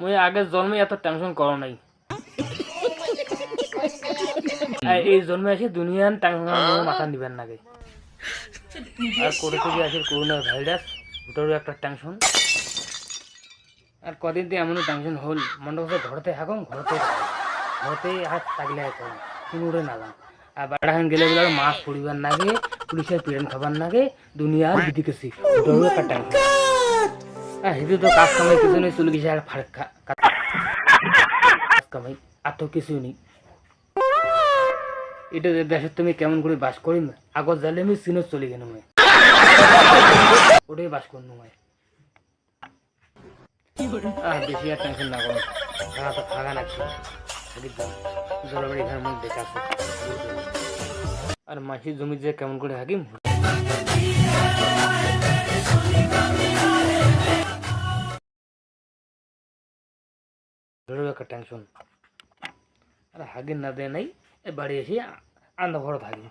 মুই আগের জন্মে এত টেনশন করো নাই। এই জন্মে আসি দুনিয়ার টেনশন মাথা নিবেন নাগে আর করে থেকে আসে করোনা ভাইরাস ওটারও একটা টেনশন আর কদিন দিয়ে এমনও টেনশন হল। মনে হচ্ছে ঘরতে থাকুন ঘরতে ঘরতে আর থাকলে এখন কুমুরে না যান আর বাড়াখান গেলে বলে মাছ পড়িবার নাগে পুলিশের পিড়ন খাবার নাগে দুনিয়ার বিদিকেছি ওটারও একটা টেনশন হিদু তো কাজ কামাই, কিছু নেই চলে গেছে আর ফাড় কাজ কামাই কিছু নেই এটা দেশে তুমি কেমন করে বাস করি আগত জালে আমি চিনত চলে মই। ওটাই বাস করুন মই। বেশি আর টেনশন না করো থাকা তো নাকি থাকি জলবাড়ি আর মাসির জমি যে কেমন করে হাকিম একটা টেনশন আর হাগিন না দেয় নাই এ বাড়ি এসে আন্দা ঘরে থাকি